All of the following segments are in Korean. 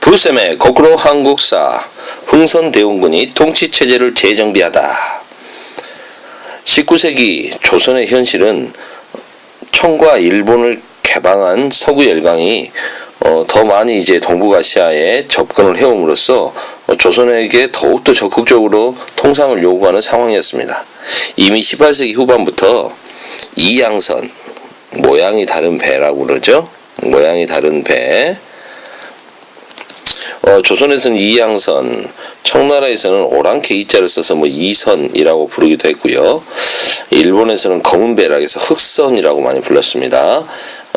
불쌤의 거꾸로 한국사 흥선대원군이 통치체제를 재정비하다 19세기 조선의 현실은 청과 일본을 개방한 서구 열강이 어, 더 많이 이제 동북아시아에 접근을 해옴으로써 어, 조선에게 더욱더 적극적으로 통상을 요구하는 상황이었습니다. 이미 18세기 후반부터 이양선 모양이 다른 배라고 그러죠. 모양이 다른 배. 어, 조선에서는 이양선, 청나라에서는 오랑캐 이자를 써서 뭐 이선이라고 부르기도 했고요. 일본에서는 검은배라 해서 흑선이라고 많이 불렀습니다.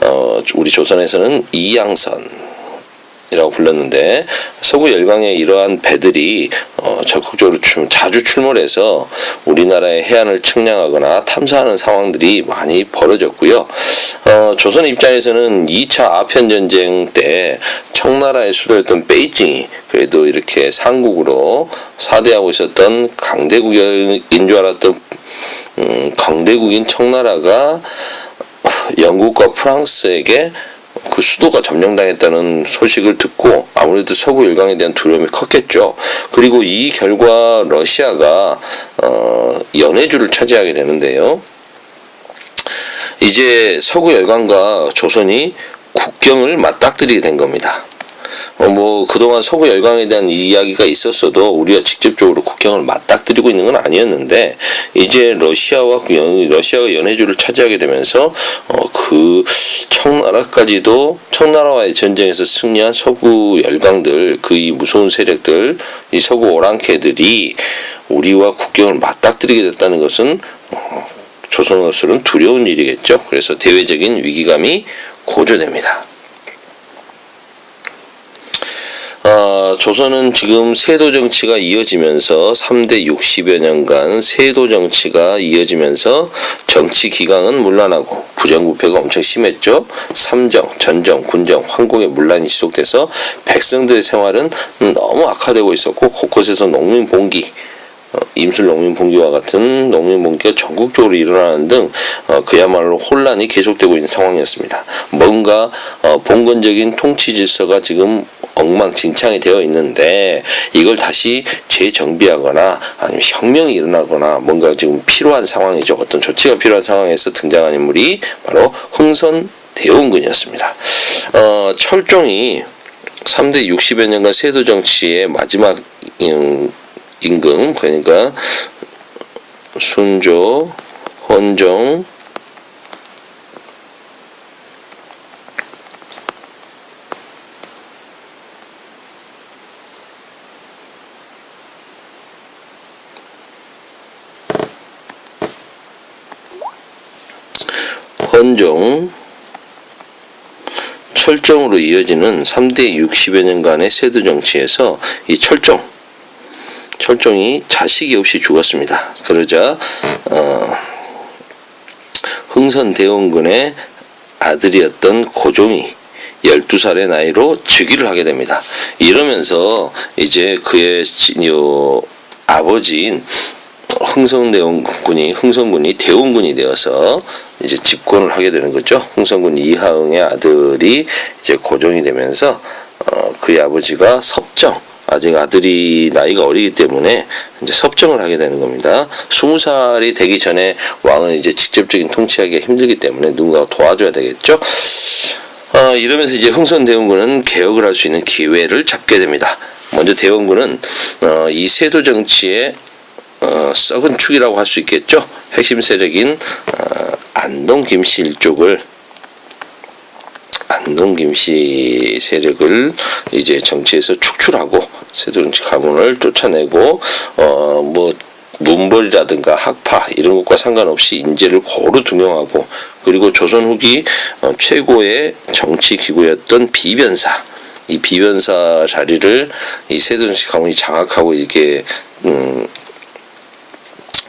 어, 우리 조선에서는 이양선. 이라고 불렀는데 서구 열강의 이러한 배들이 어, 적극적으로 출- 자주 출몰해서 우리나라의 해안을 측량하거나 탐사하는 상황들이 많이 벌어졌고요. 어, 조선 입장에서는 2차 아편 전쟁 때 청나라의 수도였던 베이징이 그래도 이렇게 상국으로 사대하고 있었던 강대국인 줄 알았던 음, 강대국인 청나라가 영국과 프랑스에게 그 수도가 점령당했다는 소식을 듣고 아무래도 서구 열강에 대한 두려움이 컸겠죠. 그리고 이 결과 러시아가 어, 연해주를 차지하게 되는데요. 이제 서구 열강과 조선이 국경을 맞닥뜨리게 된 겁니다. 어, 뭐 그동안 서구 열강에 대한 이야기가 있었어도 우리가 직접적으로 국경을 맞닥뜨리고 있는 건 아니었는데 이제 러시아와 그 연- 러시아가 연해주를 차지하게 되면서 어, 그 청나라까지도 청나라와의 전쟁에서 승리한 서구 열강들 그 이 무서운 세력들 이 서구 오랑캐들이 우리와 국경을 맞닥뜨리게 됐다는 것은 어, 조선으로서는 두려운 일이겠죠. 그래서 대외적인 위기감이 고조됩니다. 어, 조선은 지금 세도 정치가 이어지면서 3대 60여 년간 세도 정치가 이어지면서 정치 기강은 문란하고 부정부패가 엄청 심했죠. 삼정, 전정, 군정, 황공의 문란이 지속돼서 백성들의 생활은 너무 악화되고 있었고 곳곳에서 농민 봉기 어, 임술 농민 봉기와 같은 농민 봉기가 전국적으로 일어나는 등 어, 그야말로 혼란이 계속되고 있는 상황이었습니다. 뭔가 어, 봉건적인 통치 질서가 지금 엉망진창이 되어 있는데 이걸 다시 재정비하거나 아니면 혁명이 일어나거나 뭔가 지금 필요한 상황이죠. 어떤 조치가 필요한 상황에서 등장한 인물이 바로 흥선 대원군이었습니다. 어, 철종이 3대 60여 년간 세도 정치의 마지막 음, 임금 그러니까 순조, 헌종, 헌종, 철종으로 이어지는 3대 60여 년간의 세도 정치에서 이 철종 철종이 자식이 없이 죽었습니다. 그러자 어, 흥선 대원군의 아들이었던 고종이 12살의 나이로 즉위를 하게 됩니다. 이러면서 이제 그의 아버지인 흥성대원군이 흥성군이 대원군이 되어서 이제 집권을 하게 되는 거죠. 흥성군 이하응의 아들이 이제 고종이 되면서 어, 그의 아버지가 섭정 아직 아들이 나이가 어리기 때문에 이제 섭정을 하게 되는 겁니다. 스무 살이 되기 전에 왕은 이제 직접적인 통치하기가 힘들기 때문에 누군가 도와줘야 되겠죠. 어, 이러면서 이제 흥선대원군은 개혁을 할 수 있는 기회를 잡게 됩니다. 먼저 대원군은 어, 이 세도 정치의 어, 썩은 축이라고 할 수 있겠죠. 핵심 세력인 어, 안동 김씨 일족을 안동 김씨 세력을 이제 정치에서 축출하고 세도 정치 가문을 쫓아내고 어뭐 문벌이라든가 학파 이런 것과 상관없이 인재를 고루 등용하고 그리고 조선 후기 어, 최고의 정치 기구였던 비변사 이 비변사 자리를 이 세도정치 가문이 장악하고 이게 음,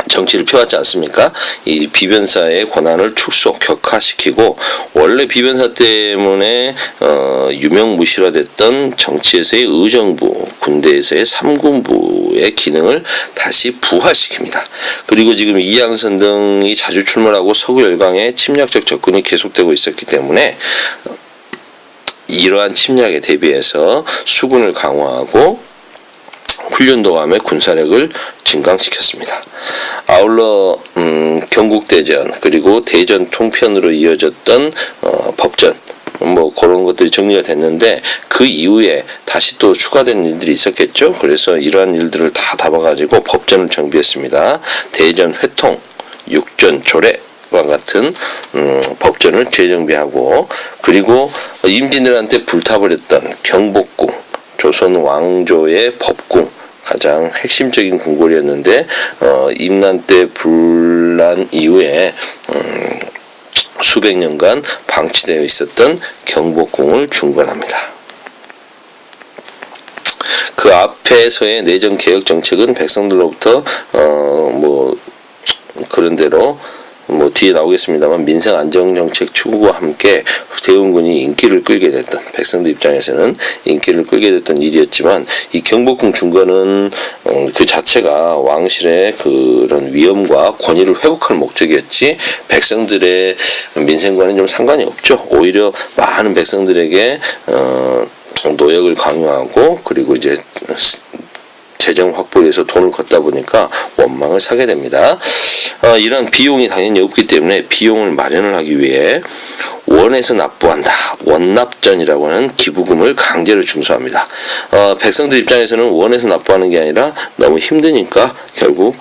정치를 펴왔지 않습니까? 이 비변사의 권한을 축소, 격화시키고 원래 비변사 때문에 어, 유명무실화됐던 정치에서의 의정부, 군대에서의 삼군부의 기능을 다시 부활시킵니다. 그리고 지금 이양선 등이 자주 출몰하고 서구 열강의 침략적 접근이 계속되고 있었기 때문에 이러한 침략에 대비해서 수군을 강화하고 훈련도함의 군사력을 증강시켰습니다. 아울러 음, 경국대전 그리고 대전 통편으로 이어졌던 어, 법전 뭐 그런 것들이 정리가 됐는데 그 이후에 다시 또 추가된 일들이 있었겠죠. 그래서 이러한 일들을 다 담아가지고 법전을 정비했습니다. 대전 회통, 육전 조례 와 같은 음, 법전을 재정비하고 그리고 임진왜란때 불타버렸던 경복궁 조선 왕조의 법궁 가장 핵심적인 궁궐이었는데 어, 임난 때 불난 이후에 음, 수백 년간 방치되어 있었던 경복궁을 중건합니다. 그 앞에서의 내정 개혁 정책은 백성들로부터 어 뭐 그런 대로 뭐 뒤에 나오겠습니다만 민생 안정 정책 추구와 함께 대원군이 인기를 끌게 됐던 백성들 입장에서는 인기를 끌게 됐던 일이었지만 이 경복궁 중건은 음, 그 자체가 왕실의 그런 위엄과 권위를 회복할 목적이었지 백성들의 민생과는 좀 상관이 없죠. 오히려 많은 백성들에게 어, 노역을 강요하고 그리고 이제 재정 확보를 위해서 돈을 걷다 보니까 원망을 사게 됩니다. 어, 이런 비용이 당연히 없기 때문에 비용을 마련을 하기 위해 원에서 납부한다. 원납전이라고 하는 기부금을 강제로 징수합니다. 어, 백성들 입장에서는 원에서 납부하는 게 아니라 너무 힘드니까 결국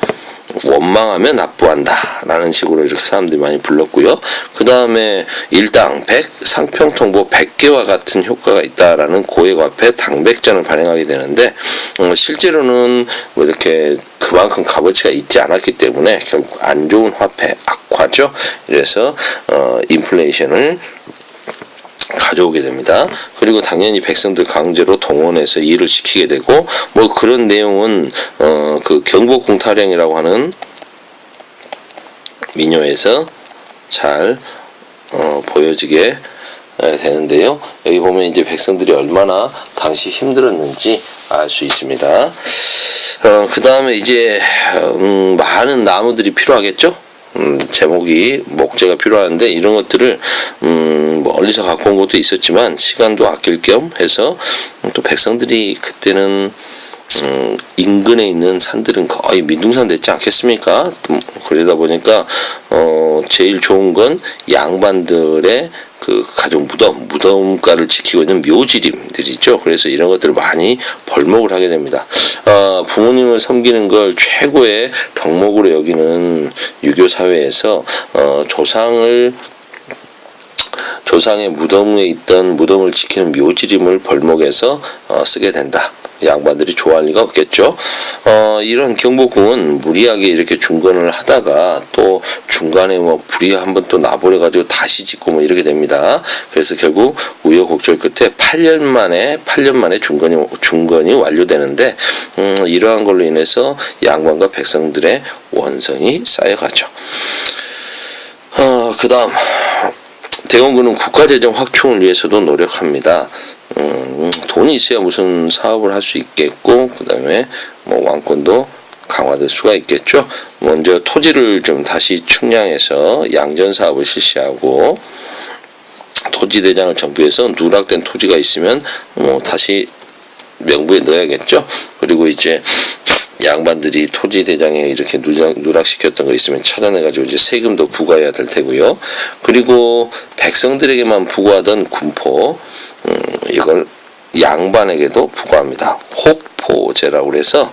원망하면 납부한다라는 식으로 이렇게 사람들이 많이 불렀고요. 그 다음에 일당 100, 상평통보 100개와 같은 효과가 있다라는 고액 화폐 당백전을 발행하게 되는데 어, 실제로는 뭐 이렇게 그만큼 값어치가 있지 않았기 때문에 결국 안 좋은 화폐 악화죠. 그래서 어, 인플레이션을 가져오게 됩니다. 그리고 당연히 백성들 강제로 동원해서 일을 시키게 되고 뭐 그런 내용은 어 그 경복궁 타령이라고 하는 민요에서 잘 어, 보여지게 에, 되는데요. 여기 보면 이제 백성들이 얼마나 당시 힘들었는지 알 수 있습니다. 어, 그 다음에 이제 음, 많은 나무들이 필요하겠죠. 음, 제목이 목재가 필요한데 이런 것들을 음, 멀리서 갖고 온 것도 있었지만 시간도 아낄 겸 해서 음, 또 백성들이 그때는 음, 인근에 있는 산들은 거의 민둥산 됐지 않겠습니까? 음, 그러다 보니까 어, 제일 좋은 건 양반들의 그 가족 무덤, 무덤가를 지키고 있는 묘지림들이죠. 그래서 이런 것들을 많이 벌목을 하게 됩니다. 어, 부모님을 섬기는 걸 최고의 덕목으로 여기는 유교 사회에서 어, 조상을 조상의 무덤에 있던 무덤을 지키는 묘지림을 벌목해서 어, 쓰게 된다. 양반들이 좋아할 리가 없겠죠. 어, 이런 경복궁은 무리하게 이렇게 중건을 하다가 또 중간에 뭐 불이 한번 또 나버려 가지고 다시 짓고 뭐 이렇게 됩니다. 그래서 결국 우여곡절 끝에 8년 만에 8년 만에 중건이 중건이 완료되는데 음, 이러한 걸로 인해서 양반과 백성들의 원성이 쌓여가죠. 어, 그다음 대원군은 국가재정 확충을 위해서도 노력합니다. 음, 돈이 있어야 무슨 사업을 할 수 있겠고, 그 다음에 뭐 왕권도 강화될 수가 있겠죠. 먼저 토지를 좀 다시 축량해서 양전 사업을 실시하고, 토지 대장을 정비해서 누락된 토지가 있으면 뭐 다시 명부에 넣어야겠죠. 그리고 이제 양반들이 토지 대장에 이렇게 누락, 누락시켰던 거 있으면 찾아내가지고 이제 세금도 부과해야 될 테고요. 그리고 백성들에게만 부과하던 군포, 음, 이걸 양반에게도 부과합니다. 호포제라고 그래서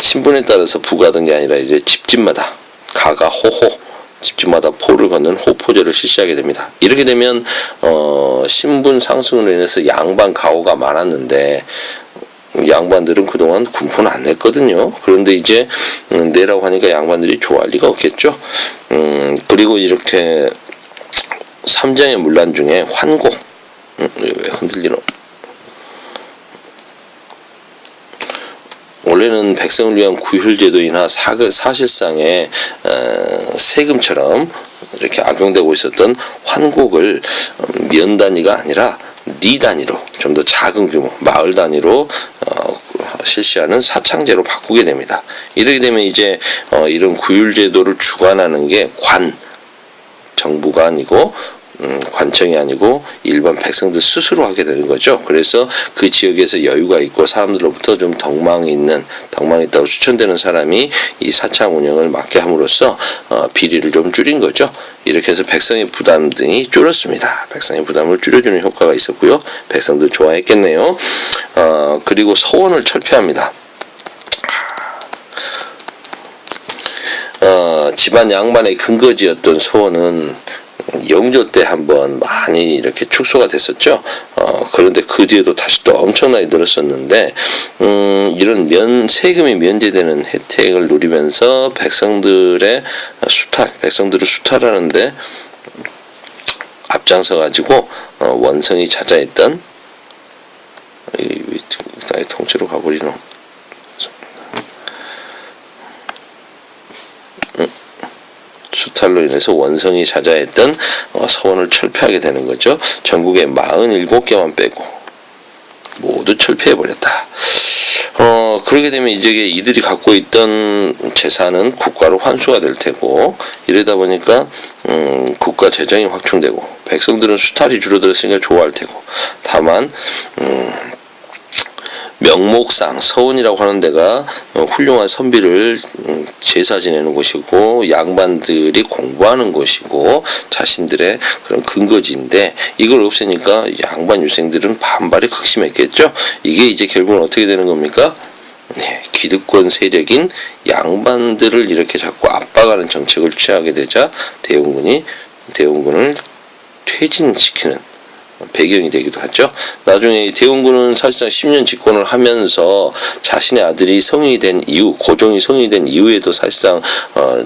신분에 따라서 부과하던 게 아니라 이제 집집마다 가가 호호 집집마다 포를 걷는 호포제를 실시하게 됩니다. 이렇게 되면 어, 신분 상승으로 인해서 양반 가호가 많았는데 양반들은 그동안 군포는 안 냈거든요. 그런데 이제 음, 내라고 하니까 양반들이 좋아할 리가 없겠죠. 음, 그리고 이렇게 삼장의 문란 중에 환곡 음, 왜 흔들리노? 원래는 백성을 위한 구휼제도이나 사실상의 어, 세금처럼 이렇게 악용되고 있었던 환곡을 음, 면 단위가 아니라 리 단위로 좀 더 작은 규모 마을 단위로 어, 실시하는 사창제로 바꾸게 됩니다. 이렇게 되면 이제 어, 이런 구휼제도를 주관하는 게 관 정부가 아니고 음, 관청이 아니고 일반 백성들 스스로 하게 되는 거죠. 그래서 그 지역에서 여유가 있고 사람들로부터 좀 덕망이 있는 덕망이 있다고 추천되는 사람이 이 사창 운영을 맡게 함으로써 어, 비리를 좀 줄인 거죠. 이렇게 해서 백성의 부담 등이 줄었습니다. 백성의 부담을 줄여주는 효과가 있었고요. 백성들 좋아했겠네요. 어, 그리고 소원을 철폐합니다. 어, 집안 양반의 근거지였던 소원은 영조 때 한번 많이 이렇게 축소가 됐었죠. 어, 그런데 그 뒤에도 다시 또 엄청나게 늘었었는데, 음, 이런 면, 세금이 면제되는 혜택을 누리면서 백성들의 수탈, 백성들을 수탈하는데 앞장서 가지고 어, 원성이 자자했던 이, 이, 이 통째로 가버리노. 수탈로 인해서 원성이 자자했던 어, 서원을 철폐하게 되는 거죠. 전국에 47개만 빼고 모두 철폐해 버렸다. 어 그렇게 되면 이제 이들이 갖고 있던 재산은 국가로 환수가 될 테고 이러다 보니까 음, 국가 재정이 확충되고 백성들은 수탈이 줄어들었으니까 좋아할 테고 다만 음, 명목상 서원이라고 하는 데가 어, 훌륭한 선비를 음, 제사 지내는 곳이고 양반들이 공부하는 곳이고 자신들의 그런 근거지인데 이걸 없애니까 양반 유생들은 반발이 극심했겠죠. 이게 이제 결국은 어떻게 되는 겁니까? 네, 기득권 세력인 양반들을 이렇게 자꾸 압박하는 정책을 취하게 되자 대원군이 대원군을 퇴진시키는 배경이 되기도 하죠. 나중에 대원군은 사실상 10년 집권을 하면서 자신의 아들이 성인이 된 이후, 고종이 성인이 된 이후에도 사실상 어,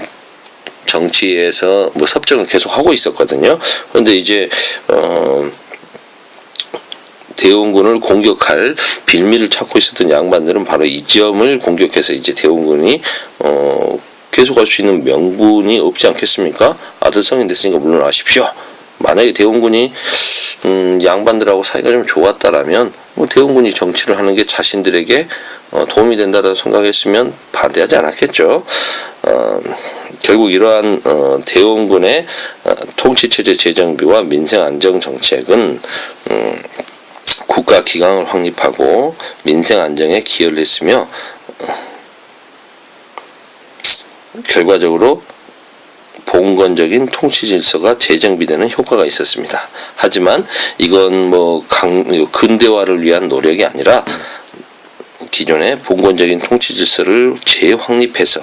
정치에서 뭐 섭정을 계속 하고 있었거든요. 그런데 이제 어, 대원군을 공격할 빌미를 찾고 있었던 양반들은 바로 이 점을 공격해서 이제 대원군이 어, 계속할 수 있는 명분이 없지 않겠습니까? 아들 성인 됐으니까 물러나십시오. 만약에 대원군이 음, 양반들하고 사이가 좀 좋았다라면 뭐 대원군이 정치를 하는 게 자신들에게 어, 도움이 된다고 생각했으면 반대하지 않았겠죠. 어, 결국 이러한 어, 대원군의 어, 통치체제 재정비와 민생 안정 정책은 음, 국가 기강을 확립하고 민생 안정에 기여를 했으며 어, 결과적으로 봉건적인 통치 질서가 재정비되는 효과가 있었습니다. 하지만 이건 뭐 강, 근대화를 위한 노력이 아니라 기존의 봉건적인 통치 질서를 재확립해서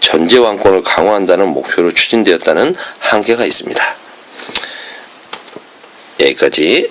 전제 왕권을 강화한다는 목표로 추진되었다는 한계가 있습니다. 여기까지